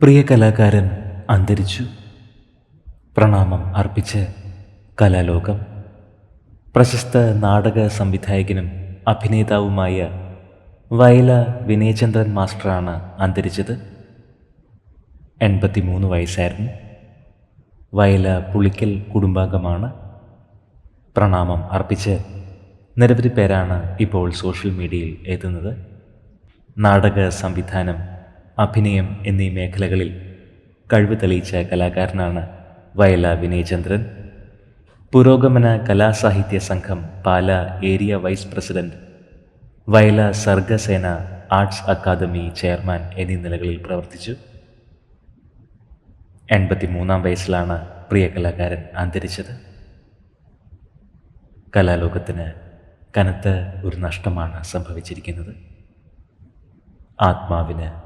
പ്രിയ കലാകാരൻ അന്തരിച്ചു. പ്രണാമം അർപ്പിച്ച് കലാലോകം. പ്രശസ്ത നാടക സംവിധായകനും അഭിനേതാവുമായ വയല വിനയചന്ദ്രൻ മാസ്റ്ററാണ് അന്തരിച്ചത്. എൺപത്തിമൂന്ന് വയസ്സായിരുന്നു. വയല പുളിക്കൽ കുടുംബാംഗമാണ്. പ്രണാമം അർപ്പിച്ച് നിരവധി പേരാണ് ഇപ്പോൾ സോഷ്യൽ മീഡിയയിൽ എത്തുന്നത്. നാടക സംവിധാനം അഭിനയം എന്നീ മേഖലകളിൽ കഴിവ് തെളിയിച്ച കലാകാരനാണ് വയല Vinayachandran. Purogamana Kalasahitya Sangham Pala area vice president Vayala Sargasena arts academy chairman എന്നീ നിലകളിൽ പ്രവർത്തിച്ചു. എൺപത്തിമൂന്നാം വയസ്സിലാണ് പ്രിയ കലാകാരൻ അന്തരിച്ചത്. കലാലോകത്തിന് കനത്ത ഒരു നഷ്ടമാണ് സംഭവിച്ചിരിക്കുന്നത്. ആത്മാവിന്